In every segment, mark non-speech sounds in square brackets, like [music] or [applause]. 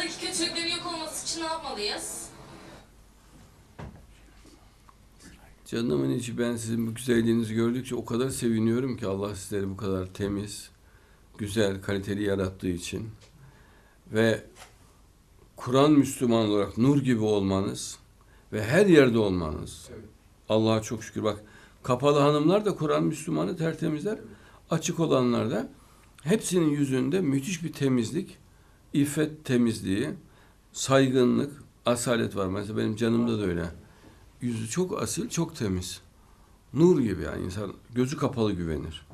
Dünyadaki kötülüklerin yok olması için ne yapmalıyız? Canımın içi ben sizin bu güzelliğinizi gördükçe o kadar seviniyorum ki Allah sizleri bu kadar temiz, güzel, kaliteli yarattığı için. Ve Kur'an Müslüman olarak nur gibi olmanız ve her yerde olmanız. Allah'a çok şükür. Bak kapalı hanımlar da Kur'an Müslümanı tertemizler. Açık olanlar da hepsinin yüzünde müthiş bir temizlik, iffet temizliği, saygınlık, asalet var. Mesela benim canımda da öyle. Yüzü çok asil, çok temiz. Nur gibi yani insan gözü kapalı güvenir.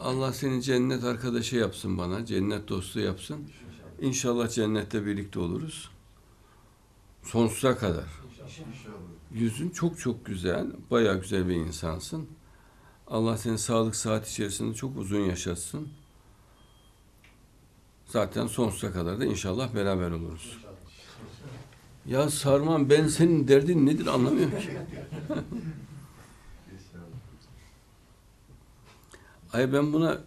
Allah seni cennet arkadaşı yapsın bana, cennet dostu yapsın. İnşallah cennette birlikte oluruz. Sonsuza kadar. Yüzün çok çok güzel, bayağı güzel bir insansın. Allah seni sağlık saat içerisinde çok uzun yaşatsın. Zaten sonsuza kadar da inşallah beraber oluruz. Ya Sarman ben senin derdin nedir anlamıyorum ki. [laughs] Ay ben buna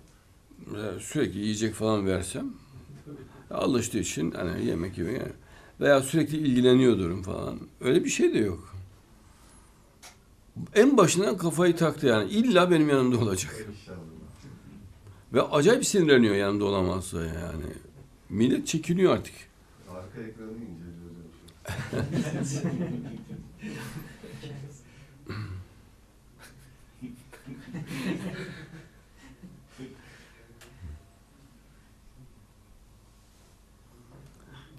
e, sürekli yiyecek falan versem alıştığı için hani yemek yani. veya sürekli ilgileniyordurum falan. Öyle bir şey de yok. En başından kafayı taktı yani. İlla benim yanımda olacak. Ve acayip sinirleniyor yanımda olamazsa yani. Millet çekiniyor artık. Arka ekranı inceliyoruz.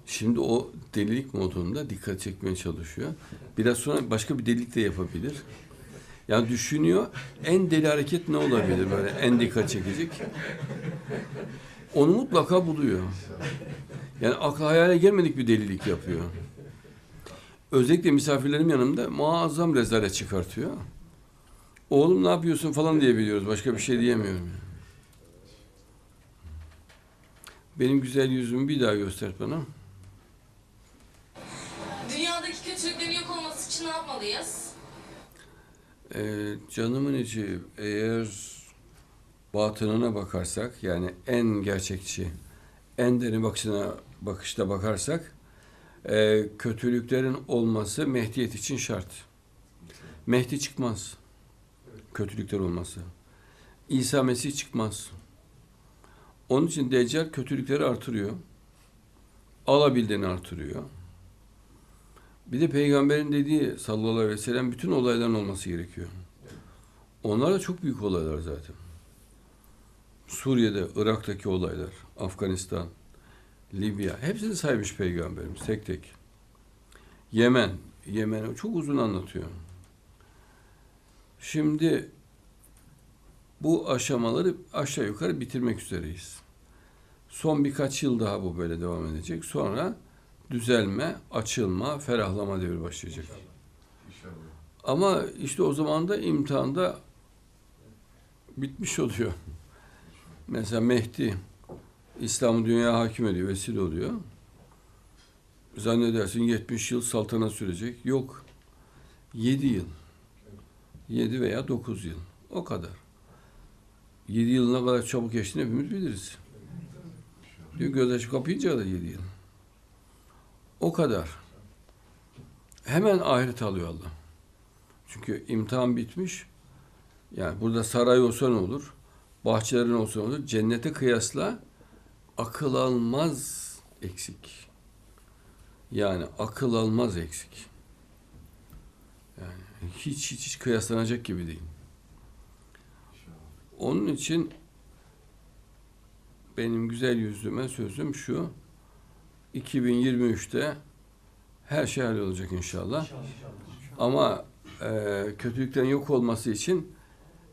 Şimdi o delilik modunda dikkat çekmeye çalışıyor. Biraz sonra başka bir delilik de yapabilir. Yani düşünüyor en deli hareket ne olabilir böyle en dikkat çekecek. Onu mutlaka buluyor. Yani akla hayale gelmedik bir delilik yapıyor. Özellikle misafirlerim yanımda muazzam rezalet çıkartıyor. Oğlum ne yapıyorsun falan diyebiliyoruz. Başka bir şey diyemiyorum. yani. Benim güzel yüzümü bir daha göster bana. Dünyadaki kötülüklerin yok olması için ne yapmalıyız? Ee, canımın içi eğer batınına bakarsak yani en gerçekçi, en derin bakışına bakışta bakarsak e, kötülüklerin olması Mehdiyet için şart. Mehdi çıkmaz. Kötülükler olması. İsa Mesih çıkmaz. Onun için Deccal kötülükleri artırıyor. Alabildiğini artırıyor. Bir de peygamberin dediği sallallahu aleyhi ve sellem bütün olayların olması gerekiyor. Onlar da çok büyük olaylar zaten. Suriye'de, Irak'taki olaylar, Afganistan, Libya, hepsini saymış peygamberimiz tek tek. Yemen, Yemen'i çok uzun anlatıyor. Şimdi bu aşamaları aşağı yukarı bitirmek üzereyiz. Son birkaç yıl daha bu böyle devam edecek. Sonra düzelme, açılma, ferahlama devri başlayacak. İnşallah. Ama işte o zaman da imtihanda bitmiş oluyor. Mesela Mehdi İslam'ı dünyaya hakim ediyor, vesile oluyor. Zannedersin 70 yıl saltanat sürecek. Yok. 7 yıl. 7 veya 9 yıl. O kadar. 7 yıl ne kadar çabuk geçtiğini hepimiz biliriz. Diyor göz açıp kapayınca da 7 yıl. O kadar. Hemen ahiret alıyor Allah. Çünkü imtihan bitmiş. Yani burada saray olsa ne olur? Bahçelerin olsa ne olur? Cennete kıyasla akıl almaz eksik. Yani akıl almaz eksik. Yani hiç hiç hiç kıyaslanacak gibi değil. İnşallah. Onun için benim güzel yüzlüme sözüm şu. 2023'te her şey hallolacak inşallah. Ama e, kötülüklerin yok olması için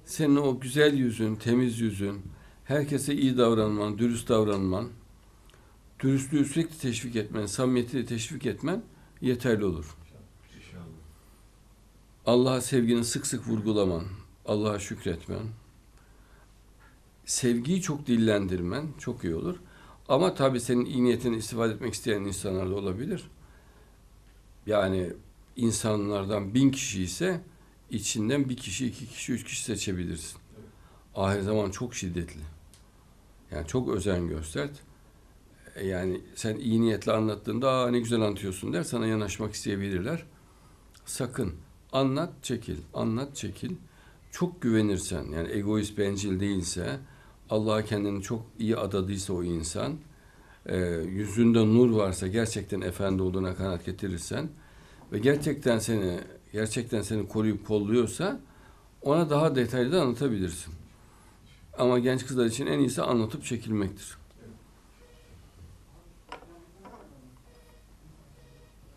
senin o güzel yüzün, temiz yüzün, herkese iyi davranman, dürüst davranman, dürüstlüğü sürekli teşvik etmen, samimiyeti teşvik etmen yeterli olur. Allah'a sevgini sık sık vurgulaman, Allah'a şükretmen, sevgiyi çok dillendirmen çok iyi olur. Ama tabii senin iyi niyetini istifade etmek isteyen insanlar da olabilir. Yani insanlardan bin kişi ise içinden bir kişi, iki kişi, üç kişi seçebilirsin. Ahir zaman çok şiddetli. Yani çok özen göster. E, Yani sen iyi niyetle anlattığında Aa, ne güzel anlatıyorsun der sana yanaşmak isteyebilirler. Sakın anlat çekil, anlat çekil. Çok güvenirsen yani egoist bencil değilse Allah'a kendini çok iyi adadıysa o insan e, yüzünde nur varsa gerçekten efendi olduğuna kanaat getirirsen ve gerçekten seni gerçekten seni koruyup kolluyorsa ona daha detaylı da anlatabilirsin. Ama genç kızlar için en iyisi anlatıp çekilmektir.